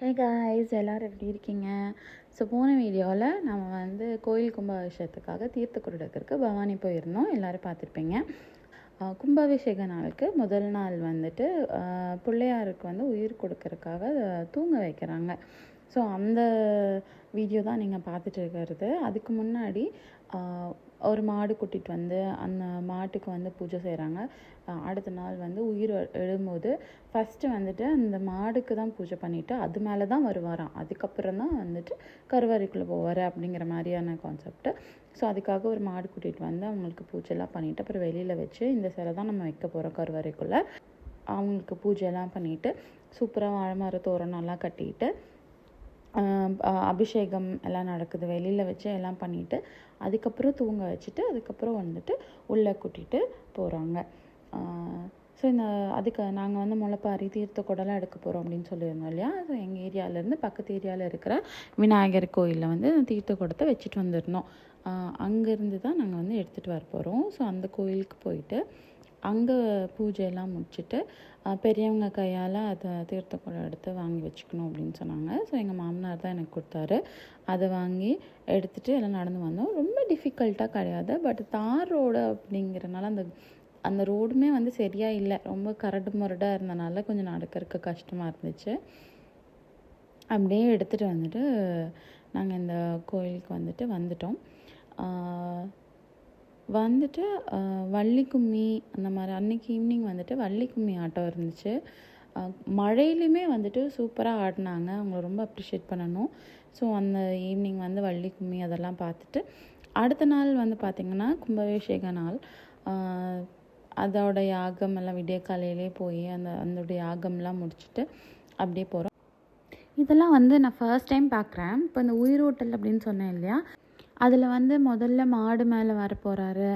Hey guys எல்லோரும் எப்படி இருக்கீங்க? ஸோ போன வீடியோவில் நம்ம வந்து கோயில் கும்பாபிஷேகத்துக்காக தீர்த்த குருடத்திற்கு பவானி போயிருந்தோம். எல்லோரும் பார்த்துருப்பீங்க. கும்பாபிஷேக நாளுக்கு முதல் நாள் வந்துட்டு பிள்ளையாருக்கு வந்து உயிர் கொடுக்கறதுக்காக தூங்க வைக்கிறாங்க. ஸோ அந்த வீடியோ தான் நீங்கள் பார்த்துட்டு இருக்கிறது. அதுக்கு முன்னாடி ஒரு மாடு கூட்டிகிட்டு வந்து அந்த மாட்டுக்கு வந்து பூஜை செய்கிறாங்க அடுத்த நாள் வந்து உயிர் எழும்போது ஃபஸ்ட்டு வந்துட்டு அந்த மாடுக்கு தான் பூஜை பண்ணிவிட்டு அது மேலே தான் வருவாராம். அதுக்கப்புறம் தான் வந்துட்டு கருவறைக்குள்ளே போவார் அப்படிங்கிற மாதிரியான கான்செப்ட்டு ஸோ அதுக்காக ஒரு மாடு கூட்டிகிட்டு வந்து அவங்களுக்கு பூஜைலாம் பண்ணிவிட்டு அப்புறம் வெளியில் வச்சு இந்த சிலை தான் நம்ம வைக்க போகிறோம் கருவறைக்குள்ளே அவங்களுக்கு பூஜைலாம் பண்ணிவிட்டு சூப்பராக வாழை மர தோரணம்லாம் கட்டிட்டு அபிஷேகம் எல்லாம் நடக்குது. வெளியில் வச்சு எல்லாம் பண்ணிவிட்டு அதுக்கப்புறம் தூங்க வச்சுட்டு அதுக்கப்புறம் வந்துட்டு உள்ளே கூட்டிகிட்டு போகிறாங்க ஸோ இந்த அதுக்கு நாங்கள் வந்து முளைப்பாரி தீர்த்த குடம்லாம் எடுக்க போகிறோம் அப்படின்னு சொல்லியிருந்தோம் இல்லையா? ஸோ எங்கள் ஏரியாவிலேருந்து பக்கத்து ஏரியாவில் இருக்கிற விநாயகர் கோயிலில் வந்து தீர்த்த குடத்தை வச்சுட்டு வந்துருந்தோம் அங்கேருந்து தான் நாங்கள் வந்து எடுத்துகிட்டு வர போகிறோம் ஸோ அந்த கோயிலுக்கு போயிட்டு அங்கே பூஜையெல்லாம் முடிச்சுட்டு பெரியவங்க கையால் அதை தீர்த்த குடம் எடுத்து வாங்கி வச்சுக்கணும் அப்படின்னு சொன்னாங்க. ஸோ எங்கள் மாமனார் தான் எனக்கு கொடுத்தாரு. அதை வாங்கி எடுத்துகிட்டு எல்லாம் நடந்து வந்தோம். ரொம்ப டிஃபிகல்ட்டாக கிடையாது. பட் தார் ரோடு அப்படிங்கிறனால அந்த அந்த ரோடுமே வந்து சரியாக இல்லை. ரொம்ப கரடு முரடாக இருந்தனால கொஞ்சம் நடக்கிறதுக்கு கஷ்டமாக இருந்துச்சு. அப்படியே எடுத்துகிட்டு வந்துட்டு நாங்கள் இந்த கோயிலுக்கு வந்துட்டு வந்துட்டோம். வந்துட்டு வள்ளி கும்மி அந்த மாதிரி அன்னைக்கு ஈவினிங் வந்துட்டு வள்ளி கும்மி ஆட்டம் இருந்துச்சு. மழையிலுமே வந்துட்டு சூப்பராக ஆடினாங்க. அவங்கள ரொம்ப அப்ரிஷியேட் பண்ணணும். ஸோ அந்த ஈவினிங் வந்து வள்ளி கும்மி அதெல்லாம் பார்த்துட்டு அடுத்த நாள் வந்து பார்த்திங்கன்னா கும்பாபிஷேக நாள். அதோட யாகம் எல்லாம் விடிய காலையிலே போய் அந்த அதோட யாகம்லாம் முடிச்சுட்டு அப்படியே போகிறோம் இதெல்லாம் வந்து நான் ஃபர்ஸ்ட் டைம் பார்க்குறேன். இப்போ இந்த உயிரோட்டல் அப்படின்னு சொன்னேன் இல்லையா? அதில் வந்து முதல்ல மாடு மேலே வர போகிறாரு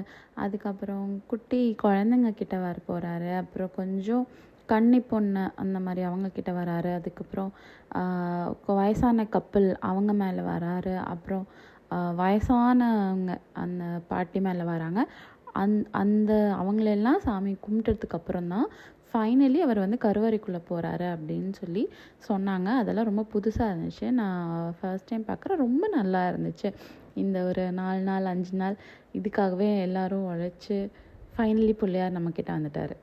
அதுக்கப்புறம் குட்டி குழந்தைங்க கிட்ட வர போகிறாரு அப்புறம் கொஞ்சம் கன்னி பொண்ணு அந்த மாதிரி அவங்கக்கிட்ட வராரு. அதுக்கப்புறம் வயசான கப்பல் அவங்க மேலே வராரு. அப்புறம் வயசானவங்க அந்த பாட்டி மேலே வராங்க. அந் அந்த அவங்களெல்லாம் சாமி கும்பிட்டதுக்கு அப்புறம் தான் ஃபைனலி அவர் வந்து கருவறைக்குள்ளே போகிறாரு அப்படின்னு சொல்லி சொன்னாங்க. அதெல்லாம் ரொம்ப புதுசாக இருந்துச்சு. நான் ஃபர்ஸ்ட் டைம் பார்க்குறேன். ரொம்ப நல்லா இருந்துச்சு. இந்த ஒரு நாலு நாள் அஞ்சு நாள் இதுக்காகவே எல்லோரும் உழைச்சி ஃபைனலி பிள்ளையார் நம்மக்கிட்ட வந்துட்டார்.